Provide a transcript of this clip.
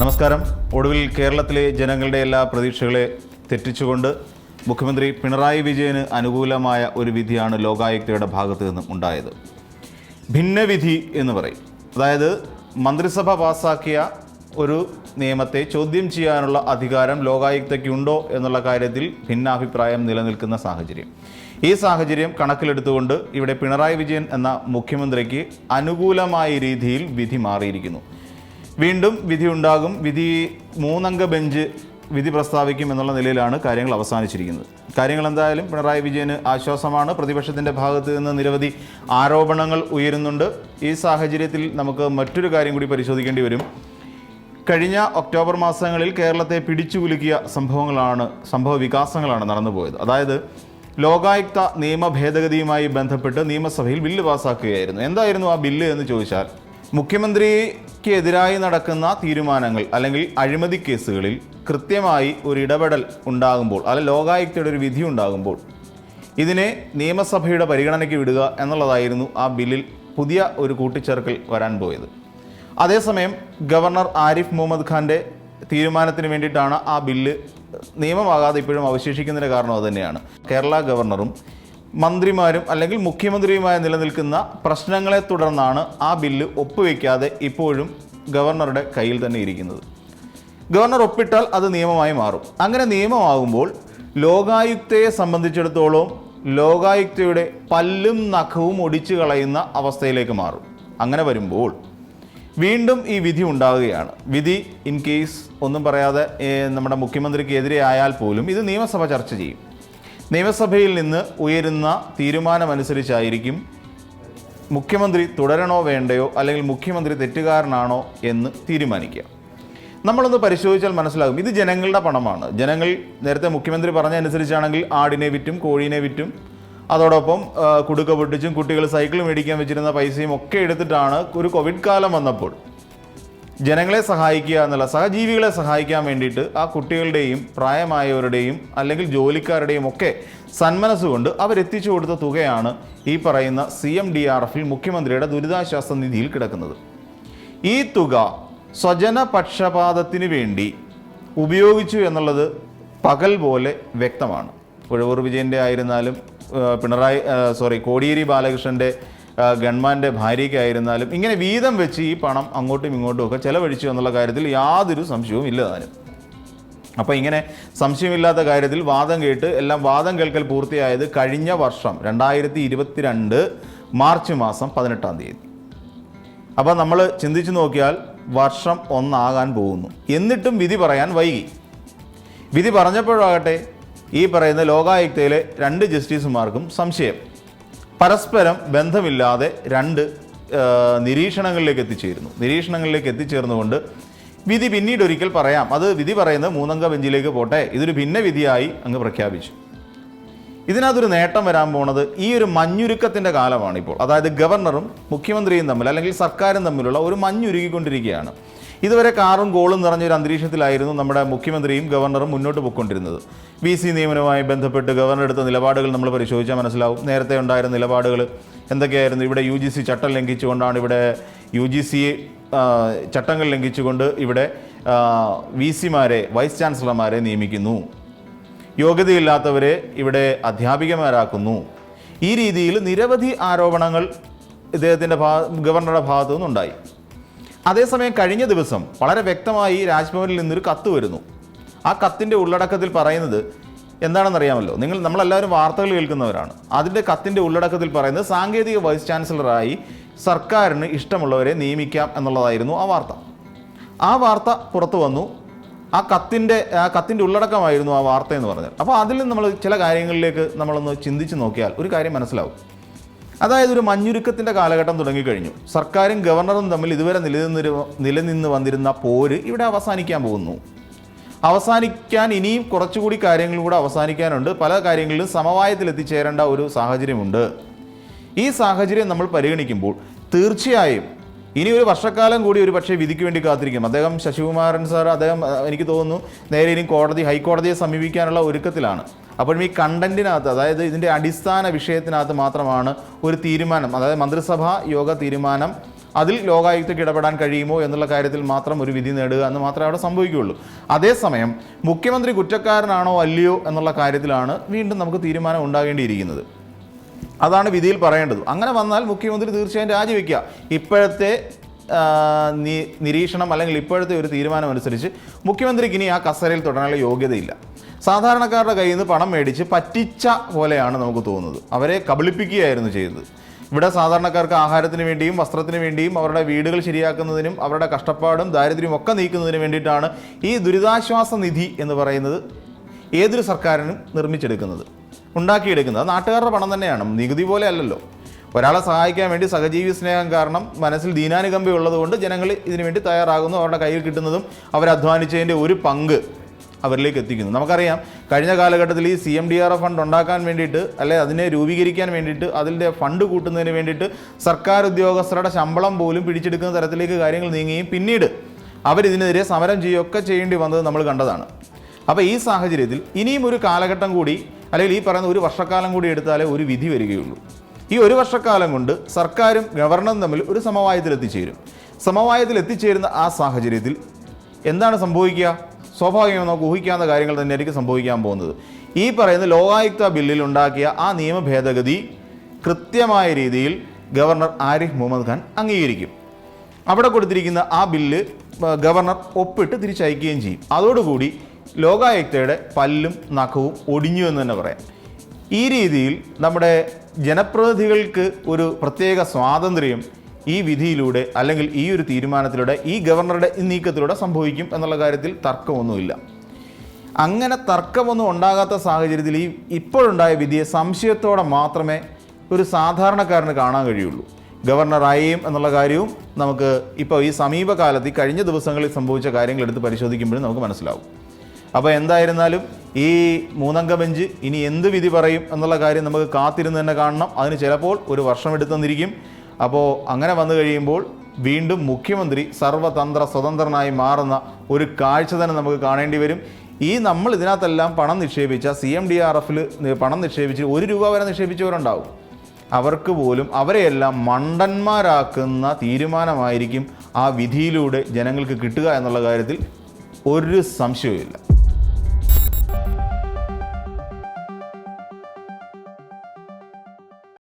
നമസ്കാരം. ഒടുവിൽ കേരളത്തിലെ ജനങ്ങളുടെ എല്ലാ പ്രതീക്ഷകളെ തെറ്റിച്ചുകൊണ്ട് മുഖ്യമന്ത്രി പിണറായി വിജയന് അനുകൂലമായ ഒരു വിധിയാണ് ലോകായുക്തയുടെ ഭാഗത്തു നിന്നും ഉണ്ടായത്. ഭിന്നവിധി എന്ന് പറയും. അതായത് മന്ത്രിസഭ പാസാക്കിയ ഒരു നിയമത്തെ ചോദ്യം ചെയ്യാനുള്ള അധികാരം ലോകായുക്തയ്ക്കുണ്ടോ എന്നുള്ള കാര്യത്തിൽ ഭിന്നാഭിപ്രായം നിലനിൽക്കുന്ന സാഹചര്യം. ഈ സാഹചര്യം കണക്കിലെടുത്തുകൊണ്ട് ഇവിടെ പിണറായി വിജയൻ എന്ന മുഖ്യമന്ത്രിക്ക് അനുകൂലമായ രീതിയിൽ വിധി മാറിയിരിക്കുന്നു. വീണ്ടും വിധി ഉണ്ടാകും. വിധി മൂന്നംഗ ബെഞ്ച് വിധി പ്രസ്താവിക്കും എന്നുള്ള നിലയിലാണ് കാര്യങ്ങൾ അവസാനിച്ചിരിക്കുന്നത്. കാര്യങ്ങൾ എന്തായാലും പിണറായി വിജയന് ആശ്വാസമാണ്. പ്രതിപക്ഷത്തിന്റെ ഭാഗത്ത് നിന്ന് നിരവധി ആരോപണങ്ങൾ ഉയരുന്നുണ്ട്. ഈ സാഹചര്യത്തിൽ നമുക്ക് മറ്റൊരു കാര്യം കൂടി പരിശോധിക്കേണ്ടി വരും. കഴിഞ്ഞ ഒക്ടോബർ മാസങ്ങളിൽ കേരളത്തെ പിടിച്ചു കുലുക്കിയ സംഭവങ്ങളാണ് സംഭവ വികാസങ്ങളാണ് നടന്നുപോയത്. അതായത് ലോകായുക്ത നിയമ ഭേദഗതിയുമായി ബന്ധപ്പെട്ട് നിയമസഭയിൽ ബില്ല് പാസ്സാക്കുകയായിരുന്നു എന്തായിരുന്നു ആ ബില്ല് എന്ന് ചോദിച്ചാൽ മുഖ്യമന്ത്രിക്ക് എതിരായി നടക്കുന്ന തീരുമാനങ്ങൾ അല്ലെങ്കിൽ അഴിമതി കേസുകളിൽ കൃത്യമായി ഒരു ഇടപെടൽ ഉണ്ടാകുമ്പോൾ അല്ലെങ്കിൽ ലോകായുക്തയുടെ ഒരു വിധി ഉണ്ടാകുമ്പോൾ ഇതിനെ നിയമസഭയുടെ പരിഗണനയ്ക്ക് വിടുക എന്നുള്ളതായിരുന്നു ആ ബില്ലിൽ പുതിയ ഒരു കൂട്ടിച്ചേർക്കൽ വരാൻ പോയത്. അതേസമയം ഗവർണർ ആരിഫ് മുഹമ്മദ് ഖാന്റെ തീരുമാനത്തിന് വേണ്ടിയിട്ടാണ് ആ ബില്ല് നിയമമാകാതെ ഇപ്പോഴും അവശേഷിക്കുന്നതിന്റെ കാരണം അതുതന്നെയാണ് കേരള ഗവർണറും മന്ത്രിമാരും അല്ലെങ്കിൽ മുഖ്യമന്ത്രിയുമായി നിലനിൽക്കുന്ന പ്രശ്നങ്ങളെ തുടർന്നാണ് ആ ബില്ല് ഒപ്പുവെക്കാതെ ഇപ്പോഴും ഗവർണറുടെ കയ്യിൽ തന്നെ ഇരിക്കുന്നത്. ഗവർണർ ഒപ്പിട്ടാൽ അത് നിയമമായി മാറും. അങ്ങനെ നിയമമാകുമ്പോൾ ലോകായുക്തയെ സംബന്ധിച്ചിടത്തോളം ലോകായുക്തയുടെ പല്ലും നഖവും ഒടിച്ചു കളയുന്ന അവസ്ഥയിലേക്ക് മാറും. അങ്ങനെ വരുമ്പോൾ വീണ്ടും ഈ വിധി ഉണ്ടാവുകയാണ്. വിധി ഇൻ കേസ് ഒന്നും പറയാതെ നമ്മുടെ മുഖ്യമന്ത്രിക്ക് എതിരെ ആയാൽ പോലും ഇത് നിയമസഭ ചർച്ച ചെയ്യും. നിയമസഭയിൽ നിന്ന് ഉയരുന്ന തീരുമാനമനുസരിച്ചായിരിക്കും മുഖ്യമന്ത്രി തുടരണോ വേണ്ടയോ അല്ലെങ്കിൽ മുഖ്യമന്ത്രി തെറ്റുകാരനാണോ എന്ന് തീരുമാനിക്കുക. നമ്മളൊന്ന് പരിശോധിച്ചാൽ മനസ്സിലാകും. ഇത് ജനങ്ങളുടെ പണമാണ്. ജനങ്ങൾ നേരത്തെ മുഖ്യമന്ത്രി പറഞ്ഞ അനുസരിച്ചാണെങ്കിൽ ആടിനെ വിറ്റും കോഴീനെ വിറ്റും അതോടൊപ്പം കുടുക്ക പൊട്ടിച്ചും കുട്ടികൾ സൈക്കിൾ മേടിക്കാൻ വെച്ചിരുന്ന പൈസയും ഒക്കെ എടുത്തിട്ടാണ് ഒരു കോവിഡ് കാലം വന്നപ്പോൾ. ജനങ്ങളെ സഹായിക്കുക എന്നുള്ള സഹജീവികളെ സഹായിക്കാൻ വേണ്ടിയിട്ട് ആ കുട്ടികളുടെയും പ്രായമായവരുടെയും അല്ലെങ്കിൽ ജോലിക്കാരുടെയും ഒക്കെ സന്മനസ്സുകൊണ്ട് അവരെത്തിച്ചു കൊടുത്ത തുകയാണ് ഈ പറയുന്ന സി എം ഡി ആർ എഫിൽ മുഖ്യമന്ത്രിയുടെ ദുരിതാശ്വാസ നിധിയിൽ കിടക്കുന്നത്. ഈ തുക സ്വജന പക്ഷപാതത്തിന് വേണ്ടി ഉപയോഗിച്ചു എന്നുള്ളത് പകൽ പോലെ വ്യക്തമാണ്. ഉഴവൂർ വിജയന്റെ ആയിരുന്നാലും പിണറായി സോറി കോടിയേരി ബാലകൃഷ്ണന്റെ ഗൺമാന്റെ ഭാര്യയ്ക്കായിരുന്നാലും ഇങ്ങനെ വീതം വെച്ച് ഈ പണം അങ്ങോട്ടും ഇങ്ങോട്ടും ഒക്കെ ചെലവഴിച്ചു എന്നുള്ള കാര്യത്തിൽ യാതൊരു സംശയവും ഇല്ല താനും അപ്പോൾ ഇങ്ങനെ സംശയമില്ലാത്ത കാര്യത്തിൽ വാദം കേട്ട് എല്ലാം വാദം കേൾക്കൽ പൂർത്തിയായത് കഴിഞ്ഞ വർഷം രണ്ടായിരത്തി ഇരുപത്തിരണ്ട് മാർച്ച് മാസം പതിനെട്ടാം തീയതി. അപ്പോൾ നമ്മൾ ചിന്തിച്ചു നോക്കിയാൽ വർഷം ഒന്നാകാൻ പോകുന്നു. എന്നിട്ടും വിധി പറയാൻ വൈകി. വിധി പറഞ്ഞപ്പോഴാകട്ടെ ഈ പറയുന്ന ലോകായുക്തയിലെ രണ്ട് ജസ്റ്റിസുമാർക്കും സംശയം. പരസ്പരം ബന്ധമില്ലാതെ രണ്ട് നിരീക്ഷണങ്ങളിലേക്ക് എത്തിച്ചേരുന്നു. നിരീക്ഷണങ്ങളിലേക്ക് എത്തിച്ചേർന്നുകൊണ്ട് വിധി പിന്നീട് ഒരിക്കൽ പറയാം. അത് വിധി പറയുന്നത് മൂന്നംഗ ബെഞ്ചിലേക്ക് പോട്ടെ. ഇതൊരു ഭിന്ന വിധിയായി അങ്ങ് പ്രഖ്യാപിച്ചു. ഇതിനകത്തൊരു നേട്ടം വരാൻ പോണത് ഈ ഒരു മഞ്ഞുരുക്കത്തിന്റെ കാലമാണ് ഇപ്പോൾ അതായത് ഗവർണറും മുഖ്യമന്ത്രിയും തമ്മിൽ അല്ലെങ്കിൽ സർക്കാരും തമ്മിലുള്ള ഒരു മഞ്ഞുരുകിക്കൊണ്ടിരിക്കുകയാണ്. ഇതുവരെ കാറും ഗോളും നിറഞ്ഞൊരു അന്തരീക്ഷത്തിലായിരുന്നു നമ്മുടെ മുഖ്യമന്ത്രിയും ഗവർണറും മുന്നോട്ട് പോയിക്കൊണ്ടിരുന്നത്. വി സി നിയമനവുമായി ബന്ധപ്പെട്ട് ഗവർണർ എടുത്ത നിലപാടുകൾ നമ്മൾ പരിശോധിച്ചാൽ മനസ്സിലാവും. നേരത്തെ ഉണ്ടായിരുന്ന നിലപാടുകൾ എന്തൊക്കെയായിരുന്നു? ഇവിടെ യു ജി സി ചട്ടം ലംഘിച്ചുകൊണ്ടാണ് ഇവിടെ യു ജി സി ചട്ടങ്ങൾ ലംഘിച്ചുകൊണ്ട് ഇവിടെ വി സിമാരെ വൈസ് ചാൻസലർമാരെ നിയമിക്കുന്നു. യോഗ്യതയില്ലാത്തവരെ ഇവിടെ അധ്യാപികമാരാക്കുന്നു. ഈ രീതിയിൽ നിരവധി ആരോപണങ്ങൾ ഇദ്ദേഹത്തിന്റെ ഭാഗ ഗവർണറുടെ ഭാഗത്തു നിന്നുണ്ടായി അതേസമയം കഴിഞ്ഞ ദിവസം വളരെ വ്യക്തമായി രാജ്ഭവനിൽ നിന്നൊരു കത്ത് വരുന്നു. ആ കത്തിന്റെ ഉള്ളടക്കത്തിൽ പറയുന്നത് എന്താണെന്നറിയാമല്ലോ? നിങ്ങൾ നമ്മളെല്ലാവരും വാർത്തകൾ കേൾക്കുന്നവരാണ്. അതിന്റെ കത്തിന്റെ ഉള്ളടക്കത്തിൽ പറയുന്നത് സാങ്കേതിക വൈസ് ചാൻസലറായി സർക്കാരിന് ഇഷ്ടമുള്ളവരെ നിയമിക്കാം എന്നുള്ളതായിരുന്നു ആ വാർത്ത. ആ വാർത്ത പുറത്തു വന്നു. ആ കത്തിന്റെ ആ കത്തിന്റെ ഉള്ളടക്കമായിരുന്നു ആ വാർത്ത എന്ന് പറഞ്ഞാൽ അപ്പോൾ അതിൽ നമ്മൾ ചില കാര്യങ്ങളിലേക്ക് നമ്മളൊന്ന് ചിന്തിച്ച് നോക്കിയാൽ ഒരു കാര്യം മനസ്സിലാവും. അതായത് ഒരു മഞ്ഞുരുക്കത്തിന്റെ കാലഘട്ടം തുടങ്ങിക്കഴിഞ്ഞു. സർക്കാരും ഗവർണറും തമ്മിൽ ഇതുവരെ നിലനിന്നിരു നിലനിന്ന് വന്നിരുന്ന പോര് ഇവിടെ അവസാനിക്കാൻ പോകുന്നു. അവസാനിക്കാൻ ഇനിയും കുറച്ചുകൂടി കാര്യങ്ങൾ കൂടെ അവസാനിക്കാനുണ്ട്. പല കാര്യങ്ങളിലും സമവായത്തിൽ എത്തിച്ചേരേണ്ട ഒരു സാഹചര്യമുണ്ട്. ഈ സാഹചര്യം നമ്മൾ പരിഗണിക്കുമ്പോൾ തീർച്ചയായും ഇനി ഒരു വർഷക്കാലം കൂടി ഒരു പക്ഷേ വിധിക്ക് വേണ്ടി കാത്തിരിക്കും. അദ്ദേഹം ശശികുമാരൻ സാർ അദ്ദേഹം എനിക്ക് തോന്നുന്നു നേരെ ഇനി കോടതി ഹൈക്കോടതിയെ സമീപിക്കാനുള്ള ഒരുക്കത്തിലാണ്. അപ്പോഴും ഈ കണ്ടന്റിനകത്ത് അതായത് ഇതിന്റെ അടിസ്ഥാന വിഷയത്തിനകത്ത് മാത്രമാണ് ഒരു തീരുമാനം അതായത് മന്ത്രിസഭാ യോഗ തീരുമാനം അതിൽ ലോകായുക്തയ്ക്ക് ഇടപെടാൻ കഴിയുമോ എന്നുള്ള കാര്യത്തിൽ മാത്രം ഒരു വിധി നേടുക എന്ന് മാത്രമേ അവിടെ സംഭവിക്കുകയുള്ളൂ. അതേസമയം മുഖ്യമന്ത്രി കുറ്റക്കാരനാണോ അല്ലയോ എന്നുള്ള കാര്യത്തിലാണ് വീണ്ടും നമുക്ക് തീരുമാനം ഉണ്ടാകേണ്ടിയിരിക്കുന്നത്. അതാണ് വിധിയിൽ പറയേണ്ടത്. അങ്ങനെ വന്നാൽ മുഖ്യമന്ത്രി തീർച്ചയായും രാജിവെക്കുക. ഇപ്പോഴത്തെ നിരീക്ഷണം അല്ലെങ്കിൽ ഇപ്പോഴത്തെ ഒരു തീരുമാനം അനുസരിച്ച് മുഖ്യമന്ത്രിക്ക് ഇനി ആ കസരയിൽ തുടരാനുള്ള യോഗ്യതയില്ല. സാധാരണക്കാരുടെ കയ്യിൽ നിന്ന് പണം മേടിച്ച് പറ്റിച്ച പോലെയാണ് നമുക്ക് തോന്നുന്നത്. അവരെ കബളിപ്പിക്കുകയായിരുന്നു ചെയ്യുന്നത് ഇവിടെ സാധാരണക്കാർക്ക് ആഹാരത്തിന് വേണ്ടിയും വസ്ത്രത്തിന് വേണ്ടിയും അവരുടെ വീടുകൾ ശരിയാക്കുന്നതിനും അവരുടെ കഷ്ടപ്പാടും ദാരിദ്ര്യവും ഒക്കെ നീക്കുന്നതിന് വേണ്ടിയിട്ടാണ് ഈ ദുരിതാശ്വാസ നിധി എന്ന് പറയുന്നത് ഏതൊരു സർക്കാരിനും നിർമ്മിച്ചെടുക്കുന്നത്. ഉണ്ടാക്കിയെടുക്കുന്നത്. അത് നാട്ടുകാരുടെ പണം തന്നെയാണ്. നികുതി പോലെ അല്ലല്ലോ. ഒരാളെ സഹായിക്കാൻ വേണ്ടി സഹജീവി സ്നേഹം കാരണം മനസ്സിൽ ദീനാനുകമ്പയുള്ളതുകൊണ്ട് ജനങ്ങൾ ഇതിനു വേണ്ടി തയ്യാറാകുന്നു. അവരുടെ കയ്യിൽ കിട്ടുന്നതും അവരധ്വാനിച്ചതിന്റെ ഒരു പങ്ക് അവരിലേക്ക് എത്തിക്കുന്നു. നമുക്കറിയാം കഴിഞ്ഞ കാലഘട്ടത്തിൽ ഈ C M D R F fund ഉണ്ടാക്കാൻ വേണ്ടിയിട്ട് അല്ലെ അതിനെ രൂപീകരിക്കാൻ വേണ്ടിയിട്ട് അതിന്റെ ഫണ്ട് കൂട്ടുന്നതിന് വേണ്ടിയിട്ട് സർക്കാർ ഉദ്യോഗസ്ഥരുടെ ശമ്പളം പോലും പിടിച്ചെടുക്കുന്ന തരത്തിലേക്ക് കാര്യങ്ങൾ നീങ്ങുകയും പിന്നീട് അവരിതിനെതിരെ സമരം ചെയ്യുകയൊക്കെ ചെയ്യേണ്ടി വന്നത് നമ്മൾ കണ്ടതാണ്. അപ്പോൾ ഈ സാഹചര്യത്തിൽ ഇനിയും ഒരു കാലഘട്ടം കൂടി അല്ലെങ്കിൽ ഈ പറയുന്ന ഒരു വർഷക്കാലം കൂടി എടുത്താലേ ഒരു വിധി വരികയുള്ളൂ. ഈ ഒരു വർഷക്കാലം കൊണ്ട് സർക്കാരും ഗവർണറും തമ്മിൽ ഒരു സമവായത്തിൽ എത്തിച്ചേരും. സമവായത്തിൽ എത്തിച്ചേരുന്ന ആ സാഹചര്യത്തിൽ എന്താണ് സംഭവിക്കുക? സ്വാഭാവികമായി നമുക്ക് ഊഹിക്കാവുന്ന കാര്യങ്ങൾ തന്നെയായിരിക്കും സംഭവിക്കാൻ പോകുന്നത്. ഈ പറയുന്ന ലോകായുക്ത ബില്ലിൽ ഉണ്ടാക്കിയ ആ നിയമ ഭേദഗതി കൃത്യമായ രീതിയിൽ ഗവർണർ ആരിഫ് മുഹമ്മദ് ഖാൻ അംഗീകരിക്കും. അവിടെ കൊടുത്തിരിക്കുന്ന ആ ബില്ല് ഗവർണർ ഒപ്പിട്ട് തിരിച്ചയക്കുകയും ചെയ്യും. അതോടുകൂടി ലോകായുക്തയുടെ പല്ലും നഖവും ഒടിഞ്ഞു എന്ന് തന്നെ പറയാം. ഈ രീതിയിൽ നമ്മുടെ ജനപ്രതിനിധികൾക്ക് ഒരു പ്രത്യേക സ്വാതന്ത്ര്യം ഈ വിധിയിലൂടെ അല്ലെങ്കിൽ ഈ ഒരു തീരുമാനത്തിലൂടെ ഈ ഗവർണറുടെ നീക്കത്തിലൂടെ സംഭവിക്കും എന്നുള്ള കാര്യത്തിൽ തർക്കമൊന്നുമില്ല. അങ്ങനെ തർക്കമൊന്നും ഉണ്ടാകാത്ത സാഹചര്യത്തിൽ ഈ ഇപ്പോഴുണ്ടായ വിധിയെ സംശയത്തോടെ മാത്രമേ ഒരു സാധാരണക്കാരന് കാണാൻ കഴിയുള്ളൂ. ഗവർണറായേയും എന്നുള്ള കാര്യവും നമുക്ക് ഇപ്പോൾ ഈ സമീപകാലത്ത് ഈ കഴിഞ്ഞ ദിവസങ്ങളിൽ സംഭവിച്ച കാര്യങ്ങൾ എടുത്ത് പരിശോധിക്കുമ്പോഴും നമുക്ക് മനസ്സിലാവും. അപ്പോൾ എന്തായിരുന്നാലും ഈ മൂന്നംഗ ബെഞ്ച് ഇനി എന്ത് വിധി പറയും എന്നുള്ള കാര്യം നമുക്ക് കാത്തിരുന്ന് തന്നെ കാണണം. അതിന് ചിലപ്പോൾ ഒരു വർഷം എടുത്തെന്നിരിക്കും അപ്പോൾ അങ്ങനെ വന്നു കഴിയുമ്പോൾ വീണ്ടും മുഖ്യമന്ത്രി സർവതന്ത്ര സ്വതന്ത്രനായി മാറുന്ന ഒരു കാഴ്ച തന്നെ നമുക്ക് കാണേണ്ടി വരും. ഈ നമ്മൾ ഇതിനകത്തെല്ലാം പണം നിക്ഷേപിച്ച സി എം ഡി ആർ എഫിൽ പണം നിക്ഷേപിച്ച് ഒരു രൂപ വരെ നിക്ഷേപിച്ചവരുണ്ടാവും. അവർക്ക് പോലും അവരെയെല്ലാം മണ്ടന്മാരാക്കുന്ന തീരുമാനമായിരിക്കും ആ വിധിയിലൂടെ ജനങ്ങൾക്ക് കിട്ടുക എന്നുള്ള കാര്യത്തിൽ ഒരു സംശയവുമില്ല.